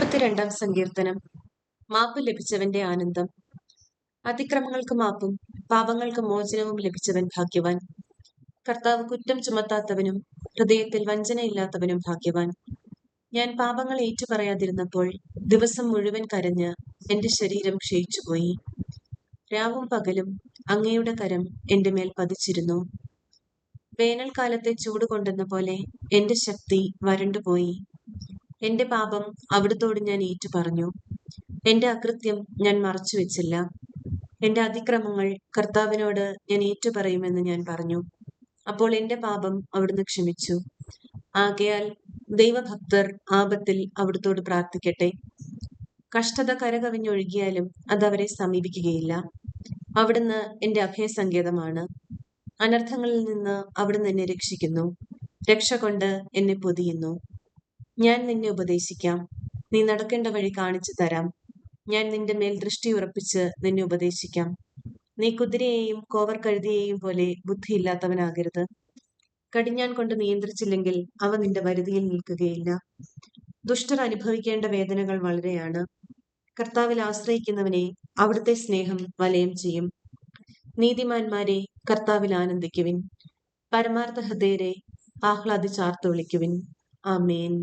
മുപ്പത്തിരണ്ടാം സങ്കീർത്തനം. മാപ്പ് ലഭിച്ചവന്റെ ആനന്ദം. അതിക്രമങ്ങൾക്ക് മാപ്പും പാപങ്ങൾക്ക് മോചനവും ലഭിച്ചവൻ ഭാഗ്യവാൻ. കർത്താവ് കുറ്റം ചുമത്താത്തവനും ഹൃദയത്തിൽ വഞ്ചനയില്ലാത്തവനും ഭാഗ്യവാൻ. ഞാൻ പാപങ്ങൾ ഏറ്റുപറയാതിരുന്നപ്പോൾ ദിവസം മുഴുവൻ കരഞ്ഞ് എന്റെ ശരീരം ക്ഷയിച്ചുപോയി. രാവും പകലും അങ്ങയുടെ കരം എന്റെ മേൽ പതിച്ചിരുന്നു. വേനൽക്കാലത്തെ ചൂട് കൊണ്ടെന്ന പോലെ എന്റെ ശക്തി വരണ്ടുപോയി. എന്റെ പാപം അവിടുത്തോട് ഞാൻ ഏറ്റു പറഞ്ഞു. എന്റെ അകൃത്യം ഞാൻ മറച്ചു വെച്ചില്ല. എന്റെ അതിക്രമങ്ങൾ കർത്താവിനോട് ഞാൻ ഏറ്റു പറയുമെന്ന് ഞാൻ പറഞ്ഞു. അപ്പോൾ എന്റെ പാപം അവിടുന്ന് ക്ഷമിച്ചു. ആകയാൽ ദൈവഭക്തർ ആപത്തിൽ അവിടുത്തോട് പ്രാർത്ഥിക്കട്ടെ. കഷ്ടത കരകവിഞ്ഞൊഴുകിയാലും അത് അവരെ സമീപിക്കുകയില്ല. അവിടുന്ന് എന്റെ അഭയസങ്കേതമാണ്. അനർത്ഥങ്ങളിൽ നിന്ന് അവിടുന്ന് എന്നെ രക്ഷിക്കുന്നു. രക്ഷ കൊണ്ട് എന്നെ പൊതിയുന്നു. ഞാൻ നിന്നെ ഉപദേശിക്കാം. നീ നടക്കേണ്ട വഴി കാണിച്ചു തരാം. ഞാൻ നിന്റെ മേൽ ദൃഷ്ടി ഉറപ്പിച്ച് നിന്നെ ഉപദേശിക്കാം. നീ കുതിരയെയും കോവർ കഴുതിയെയും പോലെ ബുദ്ധിയില്ലാത്തവനാകരുത്. കടിഞ്ഞാൻ കൊണ്ട് നിയന്ത്രിച്ചില്ലെങ്കിൽ അവ നിന്റെ വരുതിയിൽ നിൽക്കുകയില്ല. ദുഷ്ടർ അനുഭവിക്കേണ്ട വേദനകൾ വളരെയാണ്. കർത്താവിൽ ആശ്രയിക്കുന്നവനെ അവിടുത്തെ സ്നേഹം വലയം ചെയ്യും. നീതിമാന്മാരെ കർത്താവിൽ ആനന്ദിക്കുവിൻ. പരമാർത്ഥ ഹൃദയരെ ആഹ്ലാദിച്ചാർത്തു വിളിക്കുവിൻ ആമേൻ.